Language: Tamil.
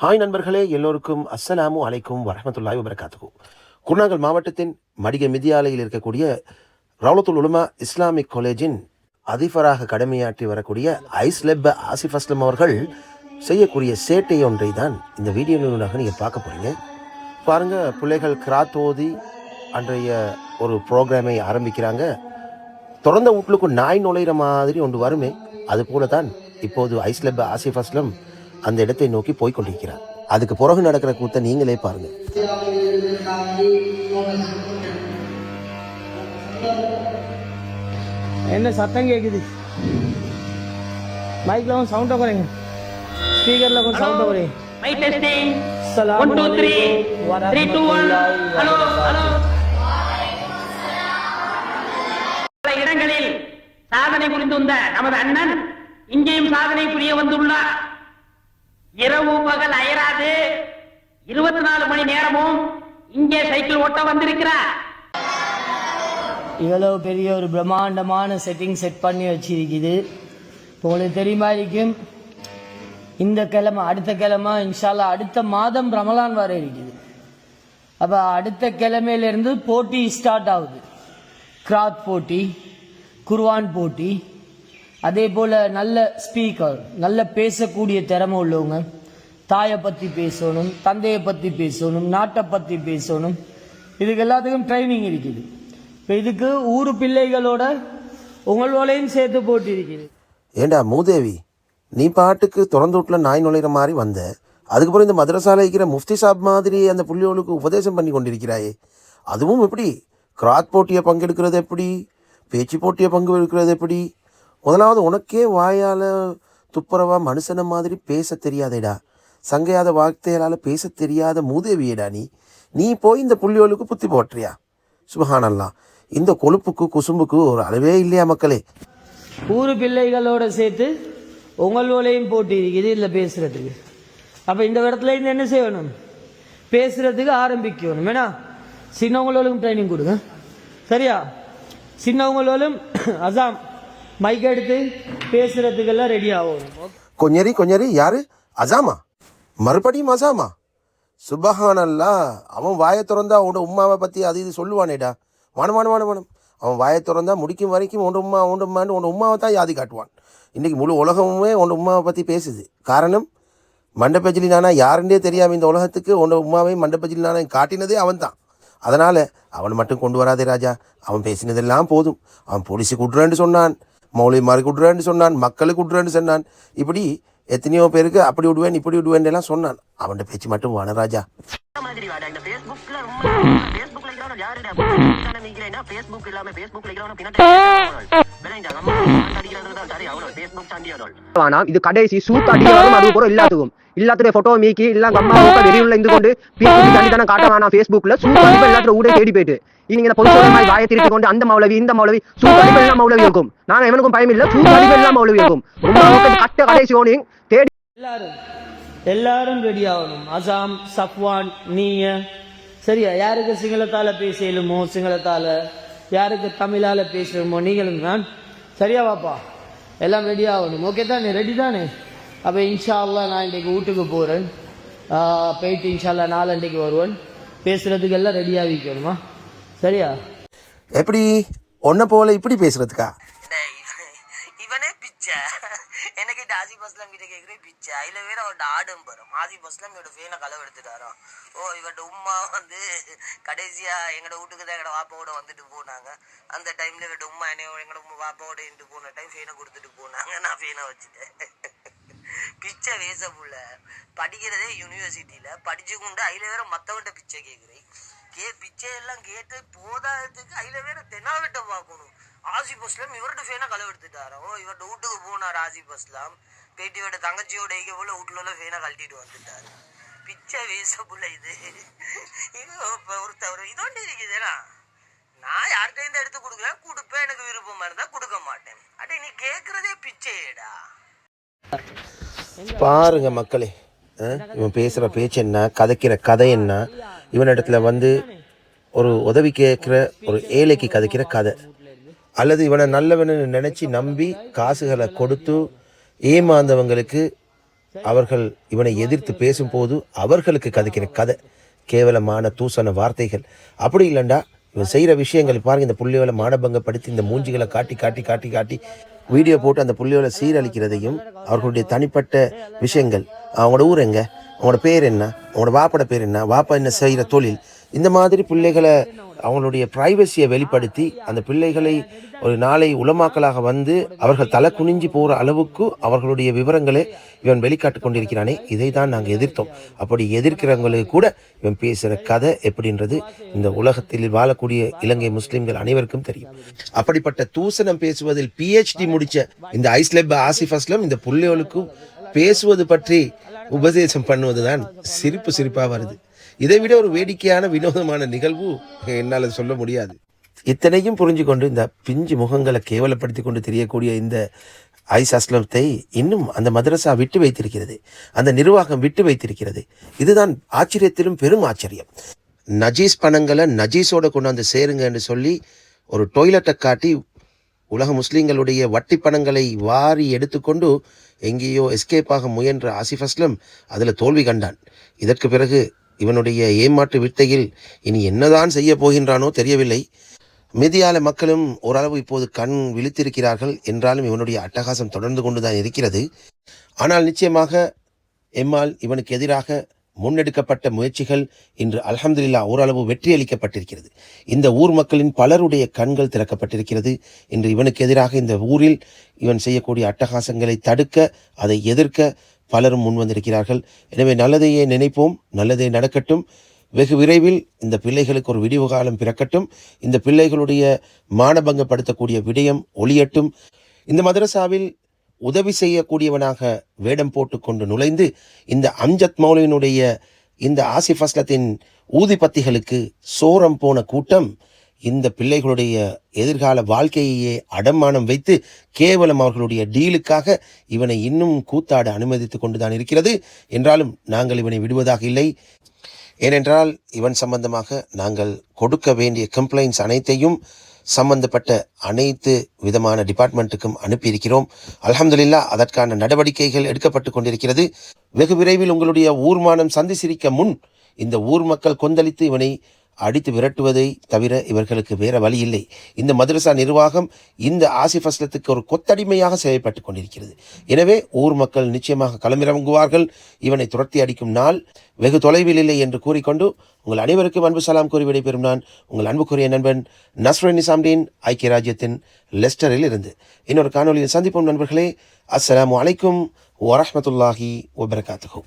ஹாய் நண்பர்களே எல்லோருக்கும் அஸ்ஸலாமு அலைக்கும் வரமத்துல்லாய் வபரகாத்துஹு. குருநாகல் மாவட்டத்தின் மடிக மிதியாலையில் இருக்கக்கூடிய ரவுலத்துல் உலுமா இஸ்லாமிக் காலேஜின் அதிபராக கடமையாற்றி வரக்கூடிய ஐஸ்லெப் ஆசிஃப் அஸ்லம் அவர்கள் செய்யக்கூடிய சேட்டை ஒன்றை தான் இந்த வீடியோவினூடாக நீங்கள் பார்க்க போகிறீங்க பாருங்கள் பிள்ளைகள் கிராத்தோதி அன்றைய ஒரு ப்ரோக்ராமை ஆரம்பிக்கிறாங்க. திறந்த வீட்டுக்கு நாய் நுழையிற மாதிரி ஒன்று வருமே அது போல தான் இப்போது ஐஸ்லெப் ஆசிஃப் அஸ்லம் அந்த இடத்தை நோக்கி போய் கொண்டிருக்கிறார் அதுக்கு பிறகு நடக்கிற கூத்தை நீங்களே பாருங்க. என்ன சத்தம் கேக்குது? மைக்ல கொஞ்சம் சவுண்ட குறைங்க. ஸ்பீக்கர்ல கொஞ்சம் சவுண்ட குறைங்க. மைக் டெஸ்டிங் டூ த்ரீ அலைக்கும் த்ரீ டூ ஒன் வரஹ்மத்துல்லாஹி ஹலோ ஹலோ. பல இடங்களில் சாதனை புரிந்துள்ள நமது அண்ணன் இங்கேயும் சாதனை புரிய வந்துள்ளார். இரவு பகல் அயராது. இருபத்தி நாலு மணி நேரமும் இங்கே சைக்கிள் ஓட்ட வந்திருக்கிறார். இவ்வளவு பெரிய ஒரு பிரம்மாண்டமான செட்டிங் செட் பண்ணி வச்சிருக்குது. இப்போ உங்களுக்கு தெரியுமா இருக்கும்? இந்த கிழமை அடுத்த கிழமை இன்ஷால்லா அடுத்த மாதம் ரமலான் வர இருக்குது. அப்போ அடுத்த கிழமையிலேருந்து போட்டி ஸ்டார்ட் ஆகுது. கிராத் போட்டி குர்வான் போட்டி அதே போல் நல்ல ஸ்பீக்கர் நல்ல பேசக்கூடிய திறமை உள்ளவங்க தாயை பற்றி பேசணும் தந்தையை பற்றி பேசணும் நாட்டை பற்றி பேசணும் இதுக்கு எல்லாத்துக்கும் ட்ரைனிங் இருக்குது. இப்போ இதுக்கு ஊர் பிள்ளைகளோட உங்களோடையும் சேர்த்து போட்டு இருக்குது ஏண்டா மூதேவி நீ பாட்டுக்கு திறந்த வீட்டில் நாய் நுழையிற மாதிரி வந்த. அதுக்கப்புறம் இந்த மதரசால இருக்கிற முஃப்தி சாப் மாதிரி அந்த புள்ளியோளுக்கு உபதேசம் பண்ணி கொண்டிருக்கிறாயே. அதுவும் எப்படி? கிராத் போட்டியை பங்கெடுக்கிறது எப்படி? பேச்சு போட்டியை பங்கு எடுக்கிறது எப்படி? முதலாவது உனக்கே வாயால் துப்புரவா மனுஷன மாதிரி பேச தெரியாதேடா. சங்கையாத வார்த்தைகளால் பேச தெரியாத மூதேவியடா நீ. நீ போய் இந்த புள்ளியோளுக்கு புத்தி போட்டுறியா சுபஹானல்லாம் இந்த கொழுப்புக்கு குசும்புக்கு ஒரு அளவே இல்லையா மக்களே? ஊர் பிள்ளைகளோட சேர்த்து உங்களோடையும் போட்டி இருக்குது இதில் பேசுகிறதுக்கு அப்போ இந்த இடத்துல இருந்து என்ன செய்யணும்? பேசுகிறதுக்கு ஆரம்பிக்கணும். வேணா சின்னவங்களோலும் ட்ரைனிங் கொடுங்க. சரியா? சின்னவங்களோலும் அசாம் மைக் எடுத்து பேசுறதுக்கெல்லாம் ரெடி ஆகும். கொஞ்சரி கொஞ்சரி யாரு? அசாமா மறுபடியும் அசாமா சுபஹானல்லா அவன் வாயை திறந்தா உன் உம்மாவை பற்றி அது இது சொல்லுவானேடா. வானம் வானம் வானம் வானம். அவன் வாயை திறந்தா முடிக்கும் வரைக்கும் உன் உம்மா உன் உம்மான்னு உன் உம்மாவை தான் யாதி காட்டுவான். இன்றைக்கி முழு உலகமுமே உன் உம்மாவை பற்றி பேசுது. காரணம் மண்டபஜிலி நானா யாருன்னே தெரியாமல் இந்த உலகத்துக்கு உன் உம்மாவை மண்டபஜிலி நானா காட்டினதே அவன் தான். அதனால் அவன் மட்டும் கொண்டு வராதே ராஜா. அவன் பேசினதெல்லாம் போதும். அவன் போலீஸுக்கு விட்றேன்னு சொன்னான். மௌலிமாருக்கு விட்றேன்னு சொன்னான் மக்களுக்கு விட்றேன்னு சொன்னான். இப்படி எத்தனையோ பேருக்கு அப்படி விடுவேன் இப்படி விடுவேன் எல்லாம் சொன்னான். அவன்கிட்ட பேச்சு மட்டும் வனராஜா மாதிரி வாடா இது கடைசி சூத் அடிக்கிறதும் அது கூட எல்லாத்துக்கும் எல்லாத்துடைய போட்டோ மீக்கி எல்லாம் அம்மா மூக்க வெறியுள்ள இருந்து கொண்டு பீசி தண்ணி தானே காட்ட வேணாம் Facebookல சூத் எல்லாத்துல ஊடே தேடி போயிட்டு. நீங்க இந்த பொது மாதிரி வாயை திருப்பி கொண்டு அந்த மௌலவி இந்த மௌலவி சூத் எல்லாம் மௌலவி இருக்கும். நாங்க எவனுக்கும் பயம் இல்ல சூத் எல்லாம் மௌலவி இருக்கும். கட்ட கடைசி ஓனிங் தேடி எல்லாரும் எல்லாரும் ரெடி ஆகணும். அசாம் சப்வான் நீங்க சரியா? யாருக்கு சிங்களத்தால பேசலுமோ சிங்களத்தால? யாருக்கு தமிழால பேசணுமோ நீங்களும் தான் சரியா வாப்பா. எல்லாம் ரெடி ஆகணும். ஓகே தானே? ரெடி தானே? அப்போ இன்ஷால்லாம் நான் இன்றைக்கு வீட்டுக்கு போகிறேன் போயிட்டு இன்ஷால்லா நாலண்டைக்கு வருவேன். பேசுகிறதுக்கு எல்லாம் ரெடியாக வைக்கணுமா சரியா? எப்படி? ஒன்றை போல இப்படி பேசுகிறதுக்கா எனக்கு ஆசிப் பஸ்லாம் கிட்ட கேட்குற பிச்சை அதில் வேற அவர்கிட்ட ஆடும் பெறும் ஆசிப் பஸ்லாம் என்னோட ஃபேனை களவு எடுத்துட்டாராம் ஓ இவன் உமா வந்து கடைசியா எங்களோட வீட்டுக்கு தான் எங்களோட வாப்பாவோட வந்துட்டு போனாங்க. அந்த டைம்ல இவட உமா என்னைய எங்களோட உம்மா வாப்பாவோட இருந்து போன டைம் ஃபேனை கொடுத்துட்டு போனாங்க. நான் ஃபேனை வச்சுட்டேன். பிச்சை வேசப்புள்ள புள்ள. படிக்கிறதே யூனிவர்சிட்டியில் படிச்சு கொண்டு அதில் வேற மற்றவன்ட்ட பிச்சை கேட்குறேன் கே பிச்சை எல்லாம் கேட்டு போதாததுக்கு அதில் வேற தெனாவட்ட பார்க்கணும் ஆசிப் அஸ்லாம் இவர்கிட்ட ஃபேனா களவு இவர்கிட்ட வீட்டுக்கு போனார் ஆசிப் அஸ்லாம் பேட்டியோட தங்கச்சியோட இங்க போல வீட்டுல உள்ள கழட்டிட்டு வந்துட்டாரு. பிச்சை வேச இது. இது இப்ப ஒருத்தர் இதோண்டு இருக்குதுனா நான் யார்கிட்ட எடுத்து கொடுக்குறேன் கொடுப்பேன் எனக்கு விருப்பமா இருந்தா கொடுக்க மாட்டேன். அடே நீ கேட்கறதே பிச்சையேடா. பாருங்க மக்களே இவன் பேசுகிற பேச்சு என்ன கதைக்கிற கதை என்ன? இவனிடத்துல வந்து ஒரு உதவி கேட்குற ஒரு ஏழைக்கு கதைக்கிற கதை. அல்லது இவனை நல்லவனு நினச்சி நம்பி காசுகளை கொடுத்து ஏமாந்தவங்களுக்கு அவர்கள் இவனை எதிர்த்து பேசும்போது அவர்களுக்கு கதைக்கிற கதை கேவலமான தூசண வார்த்தைகள். அப்படி இல்லைண்டா இவன் செய்கிற விஷயங்கள் பாருங்க இந்த புள்ளியோலை மானபங்கப்படுத்தி இந்த மூஞ்சிகளை காட்டி காட்டி காட்டி காட்டி வீடியோ போட்டு அந்த புள்ளியோலை சீரழிக்கிறதையும் அவர்களுடைய தனிப்பட்ட விஷயங்கள். அவங்களோட ஊர் எங்க? அவங்களோட பேர் என்ன? அவங்களோட வாப்பட பேர் என்ன? வாப்பா என்ன செய்கிற தொழில்? இந்த மாதிரி பிள்ளைகளை அவங்களுடைய ப்ரைவசியை வெளிப்படுத்தி அந்த பிள்ளைகளை ஒரு நாளை உளமாக்கலாக வந்து அவர்கள் தலை குனிஞ்சு போகிற அளவுக்கு அவர்களுடைய விவரங்களை இவன் வெளிக்காட்டு கொண்டிருக்கிறானே. இதை தான் நாங்கள் எதிர்த்தோம். அப்படி எதிர்க்கிறவங்களுக்கு கூட இவன் பேசுகிற கதை எப்படின்றது இந்த உலகத்தில் வாழக்கூடிய இலங்கை முஸ்லிம்கள் அனைவருக்கும் தெரியும். அப்படிப்பட்ட தூசணம் பேசுவதில் பிஹெச்டி முடித்த இந்த ஐஸ்லெப் ஆசிஃப் அஸ்லம் இந்த புள்ளைகளுக்கும் பேசுவது பற்றி உபதேசம் பண்ணுவது தான் சிரிப்பு சிரிப்பாக வருது. இதை விட ஒரு வேடிக்கையான வினோதமான நிகழ்வு என்னால் சொல்ல முடியாது. இத்தனையும் புரிஞ்சு கொண்டு இந்த பிஞ்சு முகங்களை கேவலப்படுத்தி கொண்டு தெரியக்கூடிய இந்த ஐஸ் அஸ்லத்தை இன்னும் அந்த மதரசா விட்டு வைத்திருக்கிறது. அந்த நிர்வாகம் விட்டு வைத்திருக்கிறது. இதுதான் ஆச்சரியத்திலும் பெரும் ஆச்சரியம். நஜீஸ் பணங்களை நஜீஸோட கொண்டாந்து சேருங்கன்னு சொல்லி ஒரு டொய்லெட்டை காட்டி உலக முஸ்லீம்களுடைய வட்டி பணங்களை வாரி எடுத்துக்கொண்டு எங்கேயோ எஸ்கேப் ஆக முயன்ற ஆசிஃப் அஸ்லம் அதில் தோல்வி கண்டான். இதற்கு பிறகு இவனுடைய ஏமாற்று வித்தையில் இனி என்னதான் செய்ய போகின்றானோ தெரியவில்லை. மீதியால மக்களும் ஓரளவு இப்போது கண் விழித்திருக்கிறார்கள் என்றாலும் இவனுடைய அட்டகாசம் தொடர்ந்து கொண்டுதான் இருக்கிறது. ஆனால் நிச்சயமாக எம்மால் இவனுக்கு எதிராக முன்னெடுக்கப்பட்ட முயற்சிகள் இன்று அலமதுல்லா ஓரளவு வெற்றியளிக்கப்பட்டிருக்கிறது. இந்த ஊர் மக்களின் பலருடைய கண்கள் திறக்கப்பட்டிருக்கிறது. இன்று இவனுக்கு எதிராக இந்த ஊரில் இவன் செய்யக்கூடிய அட்டகாசங்களை தடுக்க அதை எதிர்க்க பலரும் முன்வந்திருக்கிறார்கள் எனவே நல்லதையே நினைப்போம் நல்லதே நடக்கட்டும். வெகு விரைவில் இந்த பிள்ளைகளுக்கு ஒரு விடிவு காலம் பிறக்கட்டும். இந்த பிள்ளைகளுடைய மானபங்கப்படுத்தக்கூடிய விடயம் ஒளியட்டும். இந்த மதரசாவில் உதவி செய்யக்கூடியவனாக வேடம் போட்டுக்கொண்டு நுழைந்து இந்த அம்ஜத் மௌலியினுடைய இந்த ஆசிஃப் அஸ்லத்தின் ஊதிபத்திகளுக்கு சோரம் போன கூட்டம் இந்த பிள்ளைகளுடைய எதிர்கால வாழ்க்கையையே அடமானம் வைத்து கேவலம் அவர்களுடைய டீலுக்காக இவனை இன்னும் கூத்தாட அனுமதித்து கொண்டுதான் இருக்கிறது. என்றாலும் நாங்கள் இவனை விடுவதாக இல்லை. ஏனென்றால் இவன் சம்பந்தமாக நாங்கள் கொடுக்க வேண்டிய கம்ப்ளைண்ட்ஸ் அனைத்தையும் சம்பந்தப்பட்ட அனைத்து விதமான டிபார்ட்மெண்ட்டுக்கும் அனுப்பியிருக்கிறோம். அலமதுல்லா அதற்கான நடவடிக்கைகள் எடுக்கப்பட்டு கொண்டிருக்கிறது. வெகு விரைவில் உங்களுடைய ஊர்மானம் சந்தி சிரிக்க முன் இந்த ஊர் மக்கள் கொந்தளித்து இவனை அடித்து விரட்டுவதை தவிர இவர்களுக்கு வேற வழி இல்லை. இந்த மதரசா நிர்வாகம் இந்த ஆசிஃப் அஸ்லத்துக்கு ஒரு கொத்தடிமையாக செயல்பட்டு கொண்டிருக்கிறது. எனவே ஊர் மக்கள் நிச்சயமாக களமிறங்குவார்கள். இவனை துரத்தி அடிக்கும் நாள் வெகு தொலைவில் இல்லை என்று கூறிக்கொண்டு உங்கள் அனைவருக்கும் அன்பு சலாம் கூறி விடைபெறும் நான் உங்கள் அன்புக்குரிய நண்பன் நஸ்ரன் நிசாம்டீன் ஐக்கிய ராஜ்யத்தின் லெஸ்டரில் இருந்து. இன்னொரு காணொலியில் சந்திப்போம் நண்பர்களே. அஸ்லாம் வலைக்கும் வரமத்துல்லாஹி வபரகாத்துஹு.